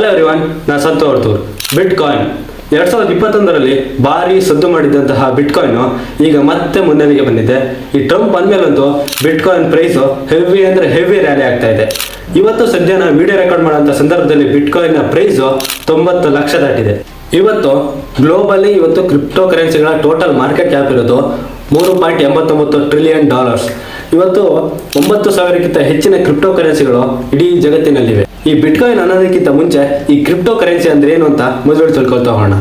Hello everyone ನಾನು ಸಂತು ಹೊರ್ತೂರ್ ಬಿಟ್ coin ಎರಡ್ ಸಾವಿರದ ಇಪ್ಪತ್ತೊಂದರಲ್ಲಿ ಭಾರಿ ಸದ್ದು ಮಾಡಿದಂತಹ ಬಿಟ್ ಕಾಯಿನ್ ಈಗ ಮತ್ತೆ ಮುನ್ನೆಲೆಗೆ ಬಂದಿದೆ. ಈ ಟ್ರಂಪ್ ಬಂದ್ಮೇಲಂತೂ ಬಿಟ್ ಕಾಯಿನ್ ಪ್ರೈಸ್ ಹೆವಿ ಅಂದ್ರೆ ಹೆವಿ ರ್ಯಾಲಿ ಆಗ್ತಾ ಇದೆ. ಇವತ್ತು ಸದ್ಯ ನಾವು ವಿಡಿಯೋ ರೆಕಾರ್ಡ್ ಮಾಡುವಂತ ಸಂದರ್ಭದಲ್ಲಿ ಬಿಟ್ ಕಾಯಿನ್ ಪ್ರೈಸ್ ತೊಂಬತ್ತು ಲಕ್ಷ ದಾಟಿದೆ. ಇವತ್ತು ಗ್ಲೋಬಲಿ ಇವತ್ತು ಕ್ರಿಪ್ಟೋ ಕರೆನ್ಸಿಗಳ ಟೋಟಲ್ ಮಾರ್ಕೆಟ್ ಕ್ಯಾಪ್ ಇರೋದು ಮೂರು ಪಾಯಿಂಟ್ ಎಂಬತ್ತೊಂಬತ್ತು ಟ್ರಿಲಿಯನ್ ಡಾಲರ್ಸ್ ಇವತ್ತು ಒಂಬತ್ತು ಸಾವಿರಕ್ಕಿಂತ ಹೆಚ್ಚಿನ ಕ್ರಿಪ್ಟೋ ಕರೆನ್ಸಿಗಳು ಇಡೀ ಜಗತ್ತಿನಲ್ಲಿವೆ. ಈ ಬಿಟ್ಕಾಯಿನ್ ಅನ್ನೋದಕ್ಕಿಂತ ಮುಂಚೆ ಈ ಕ್ರಿಪ್ಟೋ ಕರೆನ್ಸಿ ಅಂದ್ರೆ ಏನು ಅಂತ ಮೊದಲು ತಿಳ್ಕೊಳ್ತಾ ಹೋಗೋಣ.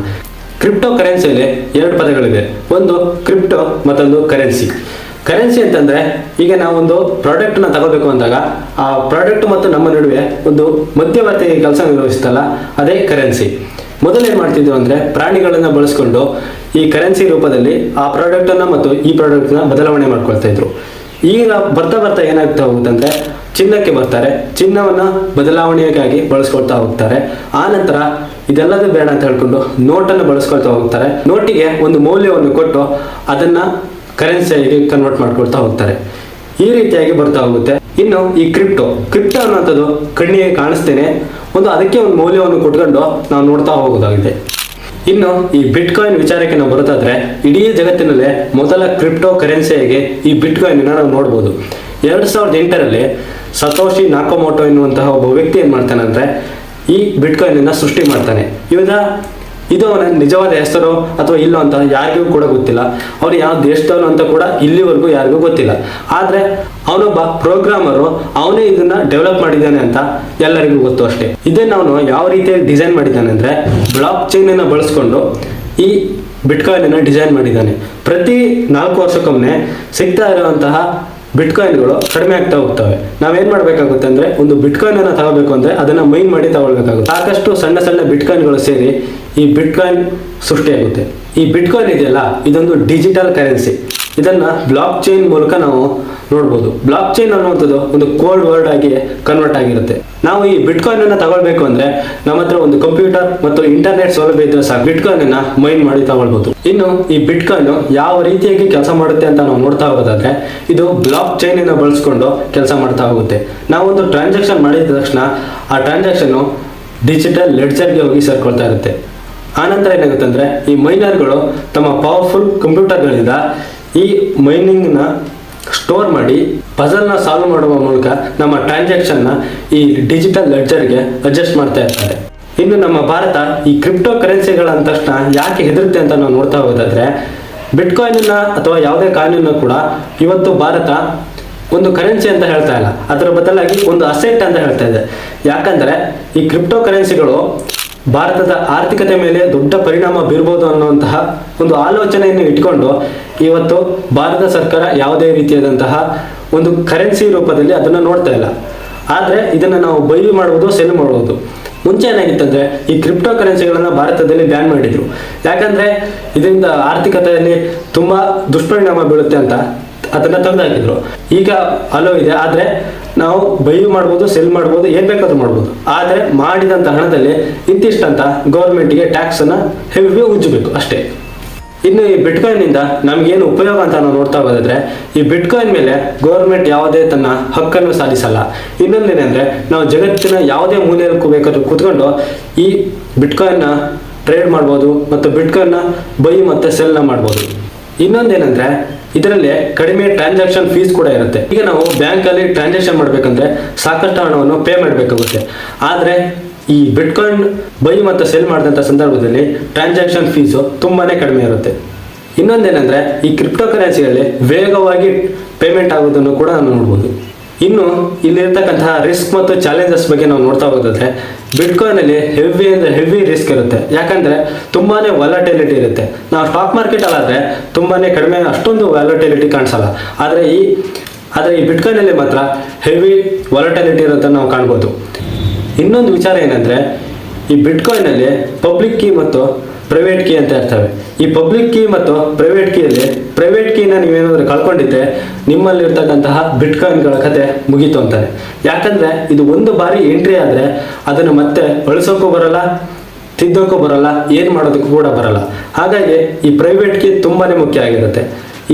ಕ್ರಿಪ್ಟೋ ಕರೆನ್ಸಿಯಲ್ಲಿ ಎರಡು ಪದಗಳಿವೆ. ಒಂದು ಕ್ರಿಪ್ಟೋ ಮತ್ತೊಂದು ಕರೆನ್ಸಿ ಕರೆನ್ಸಿ ಅಂತಂದ್ರೆ ಈಗ ನಾವೊಂದು ಪ್ರಾಡಕ್ಟ್ನ ತಗೋಬೇಕು ಅಂದಾಗ ಆ ಪ್ರಾಡಕ್ಟ್ ಮತ್ತು ನಮ್ಮ ನಡುವೆ ಒಂದು ಮಧ್ಯವರ್ತಿ ಕೆಲಸ ನಿರ್ವಹಿಸ್ತಲ್ಲ ಅದೇ ಕರೆನ್ಸಿ ಮೊದಲು ಏನ್ ಮಾಡ್ತಿದ್ರು ಅಂದ್ರೆ ಪ್ರಾಣಿಗಳನ್ನ ಬಳಸ್ಕೊಂಡು ಈ ಕರೆನ್ಸಿ ರೂಪದಲ್ಲಿ ಆ ಪ್ರಾಡಕ್ಟ್ ಅನ್ನ ಮತ್ತು ಈ ಪ್ರಾಡಕ್ಟ್ನ ಬದಲಾವಣೆ ಮಾಡ್ಕೊಳ್ತಾ ಇದ್ರು. ಈಗ ಬರ್ತಾ ಬರ್ತಾ ಏನಾಗ್ತಾ ಹೋಗುತ್ತಂದ್ರೆ ಚಿನ್ನಕ್ಕೆ ಬರ್ತಾರೆ, ಚಿನ್ನವನ್ನ ಬದಲಾವಣೆಗಾಗಿ ಬಳಸ್ಕೊಳ್ತಾ ಹೋಗ್ತಾರೆ. ಆ ನಂತರ ಇದೆಲ್ಲದೂ ಬೇಡ ಅಂತ ಹೇಳ್ಕೊಂಡು ನೋಟನ್ನು ಬಳಸ್ಕೊಳ್ತಾ ಹೋಗ್ತಾರೆ. ನೋಟಿಗೆ ಒಂದು ಮೌಲ್ಯವನ್ನು ಕೊಟ್ಟು ಅದನ್ನ ಕರೆನ್ಸಿಯಾಗಿ ಕನ್ವರ್ಟ್ ಮಾಡ್ಕೊಳ್ತಾ ಹೋಗ್ತಾರೆ. ಈ ರೀತಿಯಾಗಿ ಬರ್ತಾ ಹೋಗುತ್ತೆ. ಇನ್ನು ಈ ಕ್ರಿಪ್ಟೋ ಕ್ರಿಪ್ಟೋ ಅನ್ನೋಂಥದ್ದು ಕಣ್ಣಿಗೆ ಕಾಣಿಸ್ತೇನೆ. ಒಂದು ಅದಕ್ಕೆ ಒಂದು ಮೌಲ್ಯವನ್ನು ಕೊಟ್ಕೊಂಡು ನಾವು ನೋಡ್ತಾ ಹೋಗೋದಾಗಿದೆ. ಇನ್ನು ಈ ಬಿಟ್ ಕಾಯಿನ್ ವಿಚಾರಕ್ಕೆ ನಾವು ಬರೋದಾದ್ರೆ, ಇಡೀ ಜಗತ್ತಿನಲ್ಲೇ ಮೊದಲ ಕ್ರಿಪ್ಟೋ ಕರೆನ್ಸಿಯಾಗಿ ಈ ಬಿಟ್ ಕಾಯಿನ್ ನಾವು ನೋಡ್ಬೋದು. ಎರಡು ಸಾವಿರದ ಎಂಟರಲ್ಲಿ ಸತೋಶಿ ನಾಕೋಮೋಟೋ ಎನ್ನುವಂತಹ ಒಬ್ಬ ವ್ಯಕ್ತಿ ಏನ್ ಮಾಡ್ತಾನೆ ಅಂದ್ರೆ, ಈ ಬಿಟ್ ಕಾಯಿನ್ ಸೃಷ್ಟಿ ಮಾಡ್ತಾನೆ. ಇವಾಗ ಇದು ಅವನ ನಿಜವಾದ ಹೆಸರು ಅಥವಾ ಇಲ್ಲೋ ಅಂತ ಯಾರಿಗೂ ಕೂಡ ಗೊತ್ತಿಲ್ಲ. ಅವ್ರು ಯಾವ ದೇಶದವನು ಅಂತ ಕೂಡ ಇಲ್ಲಿವರೆಗೂ ಯಾರಿಗೂ ಗೊತ್ತಿಲ್ಲ. ಆದ್ರೆ ಅವನೊಬ್ಬ ಪ್ರೋಗ್ರಾಮರು ಅವನೇ ಇದನ್ನ ಡೆವಲಪ್ ಮಾಡಿದ್ದಾನೆ ಅಂತ ಎಲ್ಲರಿಗೂ ಗೊತ್ತು ಅಷ್ಟೇ. ಇದನ್ನ ಅವನು ಯಾವ ರೀತಿಯಾಗಿ ಡಿಸೈನ್ ಮಾಡಿದ್ದಾನೆ ಅಂದ್ರೆ ಬ್ಲಾಕ್ ಚೈನ್ ಅನ್ನ ಬಳಸ್ಕೊಂಡು ಈ ಬಿಟ್ಕಾಯಿನ್ ಅನ್ನ ಡಿಸೈನ್ ಮಾಡಿದ್ದಾನೆ. ಪ್ರತಿ ನಾಲ್ಕು ವರ್ಷಕ್ಕೊಮ್ಮೆ ಸಿಗ್ತಾ ಇರುವಂತಹ ಬಿಟ್ಕಾಯಿನ್ಗಳು ಕಡಿಮೆ ಆಗ್ತಾ ಹೋಗ್ತವೆ. ನಾವೇನ್ ಮಾಡ್ಬೇಕಾಗುತ್ತೆ ಅಂದ್ರೆ ಒಂದು ಬಿಟ್ಕಾಯಿನ್ ಅನ್ನ ತಗೋಬೇಕು ಅಂದ್ರೆ ಅದನ್ನ ಮೈನ್ ಮಾಡಿ ತಗೊಳ್ಬೇಕಾಗುತ್ತೆ. ಸಾಕಷ್ಟು ಸಣ್ಣ ಸಣ್ಣ ಬಿಟ್ಕಾಯಿನ್ಗಳು ಸೇರಿ ಈ ಬಿಟ್ಕಾಯಿನ್ ಸೃಷ್ಟಿಯಾಗುತ್ತೆ. ಈ ಬಿಟ್ಕಾಯಿನ್ ಇದೆಯಲ್ಲ, ಇದೊಂದು ಡಿಜಿಟಲ್ ಕರೆನ್ಸಿ. ಇದನ್ನ ಬ್ಲಾಕ್ ಚೈನ್ ಮೂಲಕ ನಾವು ನೋಡ್ಬೋದು. ಬ್ಲಾಕ್ ಚೈನ್ ಅನ್ನುವಂಥದ್ದು ಒಂದು ಕೋಲ್ಡ್ ವರ್ಡ್ ಆಗಿ ಕನ್ವರ್ಟ್ ಆಗಿರುತ್ತೆ. ನಾವು ಈ ಬಿಟ್ಕಾಯಿನ್ ಅನ್ನ ತಗೊಳ್ಬೇಕು ಅಂದ್ರೆ ನಮ್ಮ ಹತ್ರ ಒಂದು ಕಂಪ್ಯೂಟರ್ ಮತ್ತು ಇಂಟರ್ನೆಟ್ ಸೌಲಭ್ಯ ಇದ್ರೆ ಸಾಕು. ಬಿಟ್ಕಾಯಿನ್ ಅನ್ನ ಮೈನ್ ಮಾಡಿ ತಗೊಳ್ಬಹುದು ಇನ್ನು ಈ ಬಿಟ್ಕಾಯಿನ್ ಯಾವ ರೀತಿಯಾಗಿ ಕೆಲಸ ಮಾಡುತ್ತೆ ಅಂತ ನಾವು ನೋಡ್ತಾ ಹೋಗೋದಾದ್ರೆ, ಇದು ಬ್ಲಾಕ್ ಚೈನ್ ಅನ್ನ ಬಳಸ್ಕೊಂಡು ಕೆಲಸ ಮಾಡ್ತಾ ಹೋಗುತ್ತೆ. ನಾವೊಂದು ಟ್ರಾನ್ಸಾಕ್ಷನ್ ಮಾಡಿದ ತಕ್ಷಣ ಆ ಟ್ರಾನ್ಸಾಕ್ಷನ್ ಡಿಜಿಟಲ್ ಲೆಡ್ಜರ್ಗೆ ಹೋಗಿ ಸೇರ್ಕೊಳ್ತಾ ಇರುತ್ತೆ. ಆನಂತರ ಏನಾಗುತ್ತೆ ಅಂದ್ರೆ, ಈ ಮೈನರ್ಗಳು ತಮ್ಮ ಪವರ್ಫುಲ್ ಕಂಪ್ಯೂಟರ್ಗಳಿಂದ ಈ ಮೈನಿಂಗ್ನ ಸ್ಟೋರ್ ಮಾಡಿ ಪಜಲ್ನ ಸಾಲ್ವ್ ಮಾಡುವ ಮೂಲಕ ನಮ್ಮ ಟ್ರಾನ್ಸಾಕ್ಷನ್ನ ಈ ಡಿಜಿಟಲ್ ಲೆಡ್ಜರ್ಗೆ ಅಡ್ಜಸ್ಟ್ ಮಾಡ್ತಾ ಇರ್ತಾರೆ. ಇನ್ನು ನಮ್ಮ ಭಾರತ ಈ ಕ್ರಿಪ್ಟೋ ಕರೆನ್ಸಿಗಳ ತಕ್ಷಣ ಯಾಕೆ ಹೆದರುತ್ತೆ ಅಂತ ನಾವು ನೋಡ್ತಾ ಹೋಗೋದಾದ್ರೆ ಬಿಟ್ಕಾಯಿನ್ನ ಅಥವಾ ಯಾವುದೇ ಕಾಯಿನ್ ಕೂಡ ಇವತ್ತು ಭಾರತ ಒಂದು ಕರೆನ್ಸಿ ಅಂತ ಹೇಳ್ತಾ ಇಲ್ಲ. ಅದರ ಬದಲಾಗಿ ಒಂದು ಅಸೆಟ್ ಅಂತ ಹೇಳ್ತಾ ಇದೆ. ಯಾಕಂದ್ರೆ ಈ ಕ್ರಿಪ್ಟೋ ಕರೆನ್ಸಿಗಳು ಭಾರತದ ಆರ್ಥಿಕತೆ ಮೇಲೆ ದೊಡ್ಡ ಪರಿಣಾಮ ಬೀರ್ಬೋದು ಅನ್ನುವಂತಹ ಒಂದು ಆಲೋಚನೆಯನ್ನು ಇಟ್ಕೊಂಡು ಇವತ್ತು ಭಾರತ ಸರ್ಕಾರ ಯಾವುದೇ ರೀತಿಯಾದಂತಹ ಒಂದು ಕರೆನ್ಸಿ ರೂಪದಲ್ಲಿ ಅದನ್ನು ನೋಡ್ತಾ ಇಲ್ಲ. ಆದ್ರೆ ಇದನ್ನ ನಾವು ಬೈಲಿ ಮಾಡುವುದು, ಸೆಲ್ ಮಾಡುವುದು. ಮುಂಚೆ ಏನಾಗಿತ್ತಂದ್ರೆ ಈ ಕ್ರಿಪ್ಟೋ ಕರೆನ್ಸಿಗಳನ್ನು ಭಾರತದಲ್ಲಿ ಬ್ಯಾನ್ ಮಾಡಿದ್ರು. ಯಾಕಂದ್ರೆ ಇದರಿಂದ ಆರ್ಥಿಕತೆಯಲ್ಲಿ ತುಂಬಾ ದುಷ್ಪರಿಣಾಮ ಬೀಳುತ್ತೆ ಅಂತ. ಅದನ್ನ ತೆಗೆದುಹಾಕಿದ್ರು ಈಗ ಅಲೋ ಇದೆ, ಆದ್ರೆ ನಾವು ಬೈ ಮಾಡ್ಬೋದು ಸೆಲ್ ಮಾಡ್ಬೋದು, ಏನ್ ಬೇಕಾದ್ರೂ ಮಾಡ್ಬೋದು. ಆದ್ರೆ ಮಾಡಿದಂತ ಹಣದಲ್ಲಿ ಇಂತಿಷ್ಟಂತ ಗೌರ್ಮೆಂಟ್ಗೆ ಟ್ಯಾಕ್ಸ್ ಅನ್ನ ಹೆವಿ ಉಜ್ಜಬೇಕು ಅಷ್ಟೇ. ಇನ್ನು ಈ ಬಿಟ್ಕಾಯಿನ್ ಇಂದ ನಮ್ಗೇನು ಉಪಯೋಗ ಅಂತ ನಾವು ನೋಡ್ತಾ ಹೋಗೋದಾದ್ರೆ, ಈ ಬಿಟ್ಕಾಯಿನ್ ಮೇಲೆ ಗೌರ್ಮೆಂಟ್ ಯಾವುದೇ ತನ್ನ ಹಕ್ಕನ್ನು ಸಾಧಿಸಲ್ಲ. ಇನ್ನೊಂದೇನೆಂದ್ರೆ, ನಾವು ಜಗತ್ತಿನ ಯಾವುದೇ ಮೂಲೆಯಲ್ಲಿ ಬೇಕಾದ್ರೂ ಕುತ್ಕೊಂಡು ಈ ಬಿಟ್ಕಾಯಿನ್ನ ಟ್ರೇಡ್ ಮಾಡ್ಬೋದು, ಮತ್ತು ಬಿಟ್ಕಾಯಿನ್ನ ಬೈ ಮತ್ತೆ ಸೆಲ್ನ ಮಾಡ್ಬೋದು. ಇನ್ನೊಂದೇನಂದ್ರೆ ಇದರಲ್ಲಿ ಕಡಿಮೆ ಟ್ರಾನ್ಸಾಕ್ಷನ್ ಫೀಸ್ ಕೂಡ ಇರುತ್ತೆ. ಈಗ ನಾವು ಬ್ಯಾಂಕ್ ಅಲ್ಲಿ ಟ್ರಾನ್ಸಾಕ್ಷನ್ ಮಾಡಬೇಕಂದ್ರೆ ಸಾಕಷ್ಟು ಹಣವನ್ನು ಪೇ ಮಾಡಬೇಕಾಗುತ್ತೆ. ಆದ್ರೆ ಈ ಬಿಟ್ಕಾಯಿನ್ ಬೈ ಮತ್ತು ಸೆಲ್ ಮಾಡಿದಂಥ ಸಂದರ್ಭದಲ್ಲಿ ಟ್ರಾನ್ಸಾಕ್ಷನ್ ಫೀಸು ತುಂಬಾನೇ ಕಡಿಮೆ ಇರುತ್ತೆ. ಇನ್ನೊಂದೇನೆಂದ್ರೆ ಈ ಕ್ರಿಪ್ಟೋ ಕರೆನ್ಸಿಯಲ್ಲಿ ವೇಗವಾಗಿ ಪೇಮೆಂಟ್ ಆಗೋದನ್ನು ಕೂಡ ನಾವು ನೋಡ್ಬೋದು. ಇನ್ನು ಇಲ್ಲಿರ್ತಕ್ಕಂತಹ ರಿಸ್ಕ್ ಮತ್ತು ಚಾಲೆಂಜಸ್ ಬಗ್ಗೆ ನಾವು ನೋಡ್ತಾ ಹೋಗೋದಾದ್ರೆ ಬಿಟ್ಕಾಯಿನ್ ಅಲ್ಲಿ ಹೆವಿ ಅಂದ್ರೆ ಹೆವಿ ರಿಸ್ಕ್ ಇರುತ್ತೆ. ಯಾಕಂದ್ರೆ ತುಂಬಾನೇ ವಾಲಟಿಲಿಟಿ ಇರುತ್ತೆ. ನಾವು ಸ್ಟಾಕ್ ಮಾರ್ಕೆಟ್ ಅಲ್ಲಾದ್ರೆ ತುಂಬಾನೇ ಕಡಿಮೆ ಅಷ್ಟೊಂದು ವ್ಯಾಲಟಿಲಿಟಿ ಕಾಣಿಸಲ್ಲ. ಆದ್ರೆ ಈ ಆದ್ರೆ ಈ ಬಿಟ್ಕಾಯಿನ್ ಅಲ್ಲಿ ಮಾತ್ರ ಹೆವಿ ವಾಲಟಿಲಿಟಿ ಇರೋದನ್ನು ನಾವು ಕಾಣ್ಬೋದು. ಇನ್ನೊಂದು ವಿಚಾರ ಏನಂದ್ರೆ, ಈ ಬಿಟ್ಕಾಯಿನ್ ಅಲ್ಲಿ ಪಬ್ಲಿಕ್ ಕೀ ಮತ್ತು ಪ್ರೈವೇಟ್ ಕೀ ಅಂತ ಇರ್ತವೆ. ಈ ಪಬ್ಲಿಕ್ ಕೀ ಮತ್ತು ಪ್ರೈವೇಟ್ ಕೀಯಲ್ಲಿ ಪ್ರೈವೇಟ್ ಕೀನ ನೀವೇನಾದರೂ ಕಳ್ಕೊಂಡಿದ್ದೆ ನಿಮ್ಮಲ್ಲಿರ್ತಕ್ಕಂತಹ ಬಿಟ್ಕಾಯಿನ್ಗಳ ಕತೆ ಮುಗೀತು ಅಂತಾರೆ ಯಾಕಂದ್ರೆ ಇದು ಒಂದು ಬಾರಿ ಎಂಟ್ರಿ ಆದ್ರೆ ಅದನ್ನು ಮತ್ತೆ ಅಳಿಸೋಕ್ಕೂ ಬರಲ್ಲ ತಿದ್ದೋಕ್ಕೂ ಬರಲ್ಲ, ಏನು ಮಾಡೋದಕ್ಕೂ ಕೂಡ ಬರಲ್ಲ. ಹಾಗಾಗಿ ಈ ಪ್ರೈವೇಟ್ ಕೀ ತುಂಬಾನೇ ಮುಖ್ಯ ಆಗಿರುತ್ತೆ.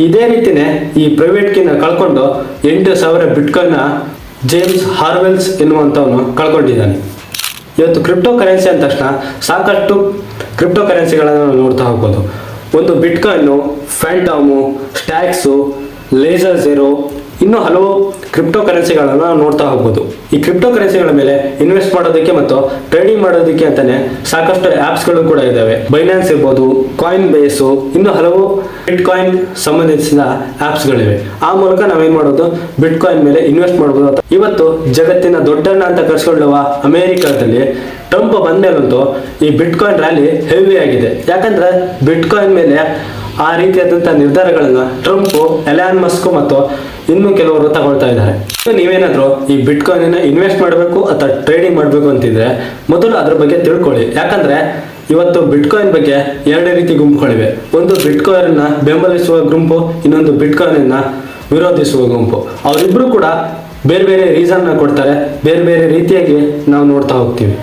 ಇದೇ ರೀತಿನೇ ಈ ಪ್ರೈವೇಟ್ ಕೀನ ಕಳ್ಕೊಂಡು ಎಂಟು ಸಾವಿರ ಬಿಟ್ಕಾಯಿನ ಜೇಮ್ಸ್ ಹಾರ್ವೆಲ್ಸ್ ಎನ್ನುವಂಥವನು ಕಳ್ಕೊಂಡಿದ್ದಾನೆ. ಇವತ್ತು ಕ್ರಿಪ್ಟೋ ಕರೆನ್ಸಿ ಅಂದ ತಕ್ಷಣ ಸಾಕಷ್ಟು ಕ್ರಿಪ್ಟೋ ಕರೆನ್ಸಿಗಳನ್ನು ನೋಡ್ತಾ ಹೋಗ್ಬೋದು. ಒಂದು bitcoin Phantom Stacks laser zero ಇನ್ನೂ ಹಲವು ಕ್ರಿಪ್ಟೋ ಕರೆನ್ಸಿಗಳನ್ನು ನೋಡ್ತಾ ಹೋಗ್ಬೋದು. ಈ ಕ್ರಿಪ್ಟೋ ಕರೆನ್ಸಿಗಳ ಮೇಲೆ ಇನ್ವೆಸ್ಟ್ ಮಾಡೋದಕ್ಕೆ ಮತ್ತು ಟ್ರೇಡಿಂಗ್ ಮಾಡೋದಕ್ಕೆ ಅಂತಾನೆ ಸಾಕಷ್ಟು ಆ್ಯಪ್ಸ್ಗಳು ಕೂಡ ಇದ್ದಾವೆ ಬೈನಾನ್ಸ್ ಇರ್ಬೋದು ಕಾಯಿನ್ ಬೇಸು ಇನ್ನು ಹಲವು ಬಿಟ್ ಕಾಯಿನ್ ಸಂಬಂಧಿಸಿದ ಆ್ಯಪ್ಸ್ಗಳಿವೆ ಆ ಮೂಲಕ ನಾವೇನ್ ಮಾಡೋದು? ಬಿಟ್ ಕಾಯಿನ್ ಮೇಲೆ ಇನ್ವೆಸ್ಟ್ ಮಾಡಬಹುದು ಇವತ್ತು ಜಗತ್ತಿನ ದೊಡ್ಡಣ್ಣ ಅಂತ ಕರೆಸಿಕೊಳ್ಳುವ ಅಮೆರಿಕದಲ್ಲಿ ಟ್ರಂಪ್ ಬಂದ್ಮೇಲಂತೂ ಈ ಬಿಟ್ ಕಾಯಿನ್ ರ್ಯಾಲಿ ಹೆವಿ ಆಗಿದೆ. ಯಾಕಂದ್ರೆ ಬಿಟ್ ಕಾಯಿನ್ ಮೇಲೆ ಆ ರೀತಿಯಾದಂತಹ ನಿರ್ಧಾರಗಳನ್ನ ಟ್ರಂಪ್, ಎಲಾನ್ ಮಸ್ಕ್ ಮತ್ತು ಇನ್ನು ಕೆಲವರು ತಗೊಳ್ತಾ ಇದ್ದಾರೆ. ಸೊ ನೀವೇನಾದ್ರೂ ಈ ಬಿಟ್ ಕಾಯಿನ್ ಇನ್ವೆಸ್ಟ್ ಮಾಡಬೇಕು ಅಥವಾ ಟ್ರೇಡಿಂಗ್ ಮಾಡಬೇಕು ಅಂತಿದ್ರೆ ಮೊದಲು ಅದ್ರ ಬಗ್ಗೆ ತಿಳ್ಕೊಳ್ಳಿ. ಯಾಕಂದ್ರೆ ಇವತ್ತು ಬಿಟ್ ಕಾಯಿನ್ ಬಗ್ಗೆ ಎರಡು ರೀತಿ ಗುಂಪುಗಳಿವೆ. ಒಂದು ಬಿಟ್ ಕಾಯಿನ್ ಬೆಂಬಲಿಸುವ ಗುಂಪು, ಇನ್ನೊಂದು ಬಿಟ್ ಕಾಯಿನ್ ವಿರೋಧಿಸುವ ಗುಂಪು. ಅವರಿಬ್ರು ಕೂಡ ಬೇರೆ ಬೇರೆ ರೀಸನ್ ಕೊಡ್ತಾರೆ. ಬೇರೆ ಬೇರೆ ರೀತಿಯಾಗಿ ನಾವು ನೋಡ್ತಾ ಹೋಗ್ತೀವಿ.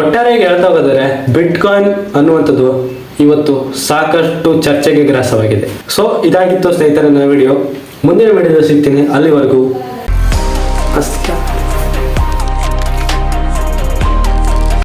ಒಟ್ಟಾರೆಯಾಗಿ ಹೇಳ್ತಾ ಹೋಗೋದಾದ್ರೆ ಬಿಟ್ ಕಾಯಿನ್ ಅನ್ನುವಂಥದ್ದು ಇವತ್ತು ಸಾಕಷ್ಟು ಚರ್ಚೆಗೆ ಗ್ರಾಸವಾಗಿದೆ. ಸೊ ಇದಾಗಿತ್ತು ಸ್ನೇಹಿತರೆ ನನ್ನ ವಿಡಿಯೋ. ಮುಂದಿನ ವಿಡಿಯೋ ಸಿಗ್ತೀನಿ. ಅಲ್ಲಿವರೆಗೂ. ಅಷ್ಟೇ